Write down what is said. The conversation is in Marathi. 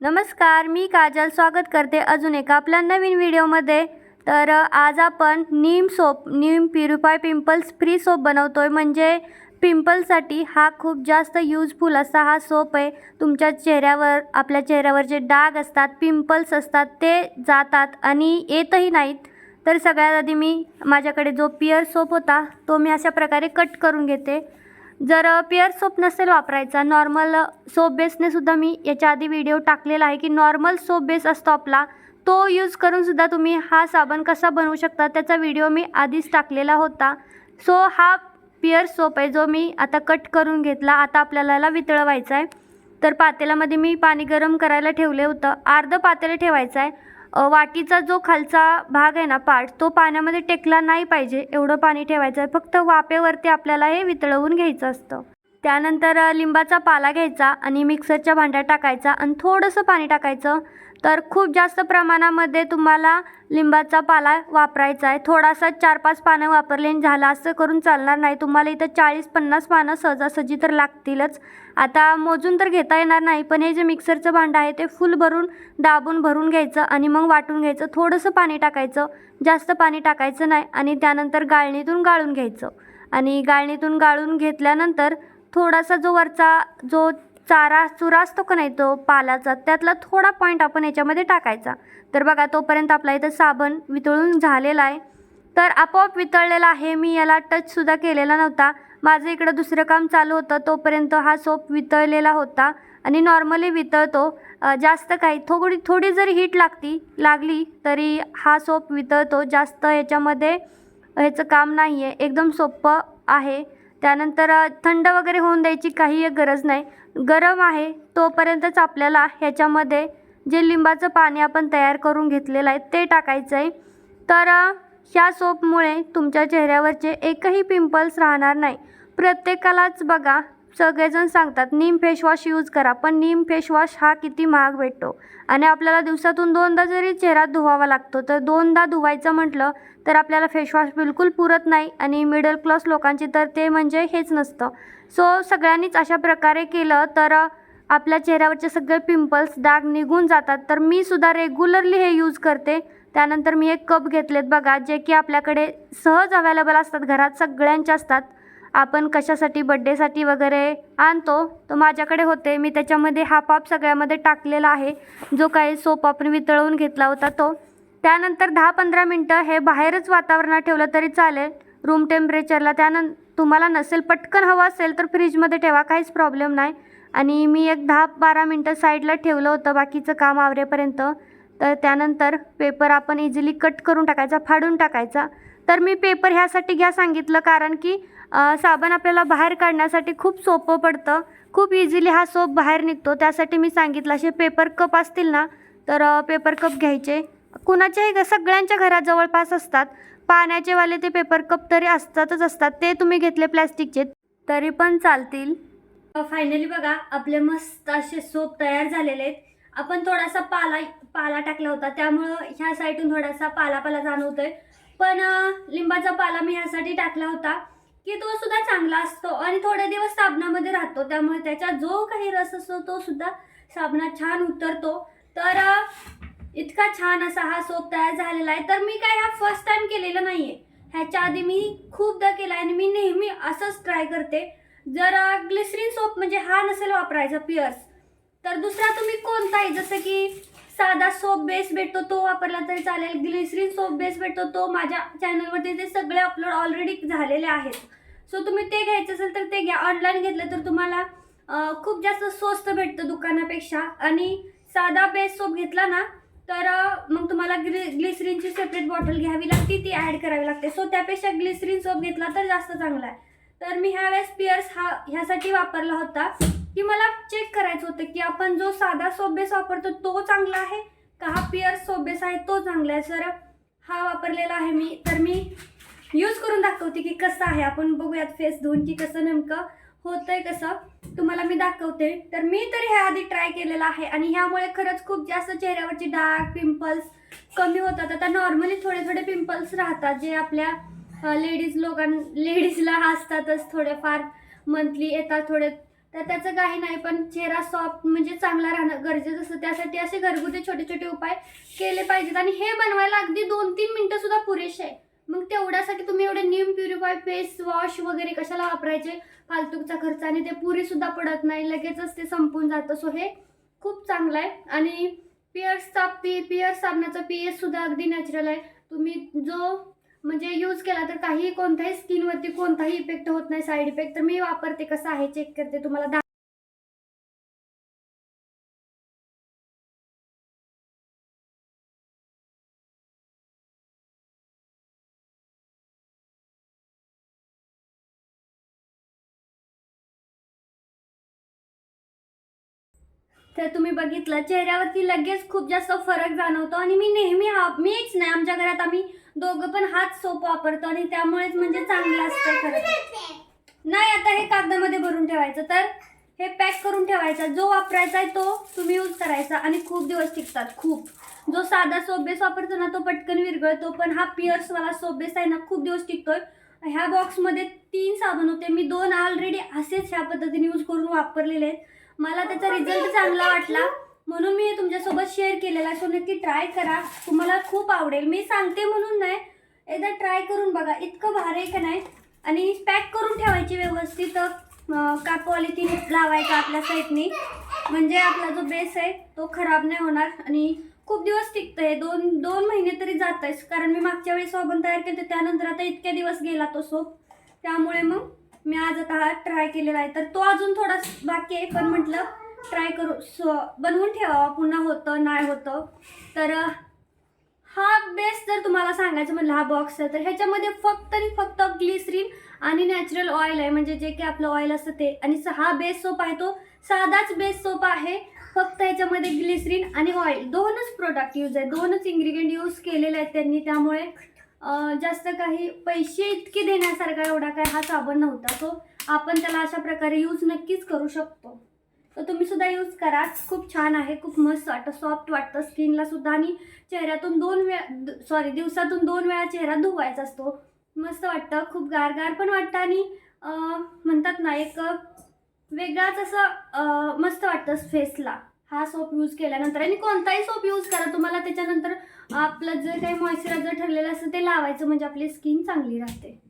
नमस्कार मी काजल. स्वागत करते अजून एका आपल्या नवीन व्हिडिओमध्ये. तर आज आपण नीम सोप नीम प्युरिफाय पिंपल्स फ्री सोप बनवतो आहे म्हणजे पिंपलसाठी हा खूप जास्त यूजफुल असा हा सोप आहे. तुमच्या चेहऱ्यावर आपल्या चेहऱ्यावर जे डाग असतात पिंपल्स असतात ते जातात आणि येतही नाहीत. तर सगळ्यात आधी मी माझ्याकडे जो पिअर सोप होता तो मी अशा प्रकारे कट करून घेते. जर पिअर सोप नसेल वापरायचा नॉर्मल सोप बेसने सुद्धा मी याच्या आधी व्हिडिओ टाकलेला आहे की नॉर्मल सोप बेस असतो आपला तो यूज करून सुद्धा तुम्ही हा साबण कसा बनवू शकता त्याचा व्हिडिओ मी आधीच टाकलेला होता. सो हा पिअर सोप आहे जो मी आता कट करून घेतला. आता आपल्याला याला वितळवायचा आहे. तर पातेल्यामध्ये मी पाणी गरम करायला ठेवले होतं. अर्धं पातेलं ठेवायचं आहे. वाटीचा जो खालचा भाग आहे ना पार्ट तो पाण्यामध्ये टेकला नाही पाहिजे. एवढं पाणी ठेवायचं आहे. फक्त वाफेवरती आपल्याला हे वितळवून घ्यायचं असतं. त्यानंतर लिंबाचा पाला घ्यायचा आणि मिक्सरच्या भांड्यात टाकायचा आणि थोडंसं पाणी टाकायचं. तर खूप जास्त प्रमाणामध्ये तुम्हाला लिंबाचा पाला वापरायचा आहे. थोडासा चार पाच पानं वापरले आणि झालं असं करून चालणार नाही. तुम्हाला इथं चाळीस पन्नास पानं सहजासहजी तर लागतीलच. आता मोजून तर घेता येणार नाही पण हे जे मिक्सरचं भांडं आहे ते फुल भरून दाबून भरून घ्यायचं आणि मग वाटून घ्यायचं. थोडंसं पाणी टाकायचं. जास्त पाणी टाकायचं नाही आणि त्यानंतर गाळणीतून गाळून घ्यायचं. आणि गाळणीतून गाळून घेतल्यानंतर थोडासा जो वरचा जो चारा चुरा असतो का नाही तो पालाचा? त्यातला थोडा पॉईंट आपण याच्यामध्ये टाकायचा. तर बघा तोपर्यंत आपला इथं साबण वितळून झालेला आहे. तर आपोआप वितळलेला आहे. मी याला टचसुद्धा केलेला नव्हता. माझं इकडं दुसरं काम चालू होतं. तोपर्यंत हा सोप वितळलेला होता. आणि नॉर्मली वितळतो. जास्त काही. थोडी थोडी जरी हीट लागती लागली तरी हा सोप वितळतो. जास्त याच्यामध्ये ह्याचं काम नाही आहे एकदम सोपं आहे. त्यानंतर थंड वगैरे होऊन द्यायची काही एक गरज नाही. गरम आहे तोपर्यंतच आपल्याला ह्याच्यामध्ये जे लिंबाचं पाणी आपण तयार करून घेतलेलं आहे ते टाकायचं आहे तर ह्या सोपमुळे तुमच्या चेहऱ्यावरचे एकही पिंपल्स राहणार नाही. प्रत्येकालाच बघा सगळेजण सांगतात नीम फेसवॉश यूज करा पण नीम फेसवॉश हा किती महाग भेटतो. आणि आपल्याला दिवसातून दोनदा जरी चेहरा धुवावा लागतो तर दोनदा धुवायचं म्हटलं तर आपल्याला फेसवॉश बिलकुल पुरत नाही आणि मिडल क्लास लोकांची तर ते म्हणजे हेच नसतं. सो सगळ्यांनीच अशा प्रकारे केलं तर आपल्या चेहऱ्यावरचे सगळे पिंपल्स डाग निघून जातात. तर मी सुद्धा रेग्युलरली हे यूज करते. त्यानंतर मी एक कप घेतलेत बघा जे की आपल्याकडे सहज अवेलेबल असतात घरात सगळ्यांचे असतात. आपण कशासाठी बड्डेसाठी वगैरे आणतो तर माझ्याकडे होते. मी त्याच्यामध्ये हाफ हाफ सगळ्यामध्ये टाकलेला आहे. जो काही सोप आपण वितळवून घेतला होता तो. त्यानंतर दहा पंधरा मिनटं हे बाहेरच वातावरणात ठेवलं तरी चालेल. रूम टेम्परेचरला त्यानं तुम्हाला नसेल पटकन हवं असेल तर फ्रीजमध्ये ठेवा काहीच प्रॉब्लेम नाही. आणि मी एक दहा बारा मिनटं साईडला ठेवलं होतं बाकीचं काम आवरेपर्यंत. तर त्यानंतर पेपर आपण इझिली कट करून टाकायचा फाडून टाकायचा. तर मी पेपर ह्यासाठी घ्या सांगितलं कारण की साबण आपल्याला बाहेर काढण्यासाठी खूप सोपं पडतं. खूप इझिली हा सोप बाहेर निघतो. त्यासाठी मी सांगितलं असे पेपर कप असतील ना तर पेपर कप घ्यायचे. कुणाच्याही घ- सगळ्यांच्या घरात जवळपास असतात. पाण्याचे वाले ते पेपर कप तरी असतातच असतात. ते तुम्ही घेतले प्लॅस्टिकचे तरी पण चालतील. फायनली बघा आपले मस्त असे सोप तयार झालेले आहेत. आपण थोडासा पाला पाला टाकला होता. त्यामुळं ह्या साईडून थोडासा पाला पाला जाणवतोय. पण लिंबाचा पाला मी ह्यासाठी टाकला होता. की तो सुद्धा चांगला असतो आणि थोडे दिवस साबणामध्ये राहतो. त्यामुळे त्याचा जो काही रस असतो तो सुद्धा साबणात छान उतरतो. तर इतका छान असा हा सोप तयार झालेला आहे. तर मी काय हा फर्स्ट टाइम केलेला आहे ह्याच्या आधी मी खूपदा केला आणि मी नेहमी असंच ट्राय करते. जर ग्लिसरीन सोप म्हणजे हा नसेल वापरायचा पिअर्स तर दुसरा तुम्ही कोणताही जसं की साधा सोप बेस भेटतो तो वापरला तरी चालेल. ग्लिसरीन सोप बेस भेटतो तो माझ्या चॅनलवरती ते सगळे अपलोड ऑलरेडी झालेले आहेत. सो तुम्ही ते घ्यायचं असेल तर ते घ्या. ऑनलाईन घेतलं तर तुम्हाला खूप जास्त स्वस्त भेटतं दुकानापेक्षा. आणि साधा बेस सोप घेतला ना तर मग तुम्हाला ग्लि ग्लिसरीनची सेपरेट बॉटल घ्यावी लागते. ती ॲड करावी लागते. सो त्यापेक्षा ग्लिसरीन सोप घेतला तर जास्त चांगला आहे. तर मी ह्यावेळेस पिअर्स हा ह्यासाठी वापरला होता. की मला चेक करायचं होतं की आपण जो साधा सोप बेस वापरतो तो चांगला आहे का? हा पिअर्स सोप बेस आहे तो चांगला आहे. सर हा वापरलेला आहे मी. तर मी यूज करून दाखवते की कसं आहे. आपण बघूयात फेस धुवून की कसं नेमकं होतंय कसं. तुम्हाला मी दाखवते. तर मी तर ह्या आधी ट्राय केलेला आहे आणि ह्यामुळे खरंच खूप जास्त चेहऱ्यावरचे डाग पिंपल्स कमी होतात. आता नॉर्मली थोडे थोडे पिंपल्स राहतात जे आपल्या लेडीज लोकां लेडीजला असतातच थोडेफार. मंथली येतात थोडे. तर त्याचं काही नाही पण चेहरा सॉफ्ट म्हणजे चांगला राहणं गरजेचं असतं. त्यासाठी असे घरगुती छोटे छोटे उपाय केले पाहिजेत. आणि हे बनवायला अगदी दोन तीन मिनटं सुद्धा पुरेसे आहे मग तेवढ्यासाठी तुम्ही एवढे नीम प्युरिफाय फेस वॉश वगैरे कशाला वापरायचे? फालतूचा खर्च आणि ते पुरी सुद्धा पडत नाही. लगेचच ते संपून जातं. सो हे खूप चांगलं आहे. आणि पिअर्सचा पी पिअर्स साबणाचा पी एस सुद्धा अगदी नॅचरल आहे. तुम्ही जो म्हणजे यूज केला तर काही कोणत्याही स्किनवरती कोणताही इफेक्ट होत नाही. साईड इफेक्ट तर मी वापरते. कसं आहे चेक करते तुम्हाला. तर तुम्ही बघितलं चेहऱ्यावरती लगेच खूप जास्त फरक जाणवतो आणि मी नेहमी हा मीच नाही आमच्या घरात आम्ही दोघं पण हाच सोप वापरतो आणि त्यामुळेच म्हणजे चांगलं असतं खरं नाही आता हे कागदामध्ये भरून ठेवायचं तर हे पॅक करून ठेवायचा. जो वापरायचा आहे तो तुम्ही यूज करायचा आणि खूप दिवस टिकतात खूप. जो साधा सोबेस वापरतो ना तो पटकन विरघळतो पण हा पिअर्सवाला सोबेस आहे ना खूप दिवस टिकतोय. ह्या बॉक्समध्ये तीन साबण होते मी दोन ऑलरेडी असेच ह्या पद्धतीने यूज करून वापरलेले आहेत. मला त्याचा रिझल्ट चांगला वाटला. म्हणून मी तुमच्यासोबत शेअर केलेला सो नक्की ट्राय करा. तुम्हाला खूप आवडेल. मी सांगते म्हणून नाही एकदा ट्राय करून बघा. इतकं भारी आहे का नाही? आणि पॅक करून ठेवायची व्यवस्थित का पॉलिथिन लावायचा आपल्या साईडनी म्हणजे आपला जो बेस आहे तो खराब नाही होणार. आणि खूप दिवस टिकतं आहे दोन दोन महिने तरी जात आहेस कारण मी मागच्या वेळेस साबण तयार केलं त्यानंतर आता इतके दिवस गेला तो सोप त्यामुळे मग मी आज आता हा ट्राय केलेला आहे. तर तो अजून थोडा बाकी आहे पण म्हटलं ट्राय करू. सो बनवून ठेवावा. पुन्हा होतं नाही होतं. तर हा बेस जर तुम्हाला सांगायचं म्हणलं हा बॉक्स आहे तर ह्याच्यामध्ये फक्त आणि फक्त ग्लिसरीन आणि नॅचरल ऑइल आहे. म्हणजे जे की आपलं ऑइल असतं ते. आणि स- हा बेस सोप आहे तो. साधाच बेस सोप आहे. फक्त ह्याच्यामध्ये ग्लिसरीन आणि ऑइल दोनच प्रोडक्ट यूज आहे. दोनच इन्ग्रेडियंट यूज केलेले आहेत त्यांनी. त्यामुळे जास्त काही पैसे इतके देण्यासारखा एवढा काय हा साबण नव्हता. सो आपण त्याला अशा प्रकारे यूज नक्कीच करू शकतो. तर तुम्ही सुद्धा यूज करा. खूप छान आहे खूप मस्त वाटतं सॉफ्ट वाटतं. स्किनला सुद्धा आणि चेहऱ्यातून दोन वेळा सॉरी दिवसातून दोन वेळा चेहरा धुवायचा असतो. मस्त वाटतं खूप गारगार पण वाटतं आणि म्हणतात ना एक वेगळाच असं मस्त वाटतं फेसला हा सोप यूज केल्यानंतर आणि कोणताही सोप यूज करा. तुम्हाला त्याच्यानंतर आपलं जे काही मॉइश्चरायझर ठरलेलं असतं ते लावायचं. म्हणजे आपली स्किन चांगली राहते.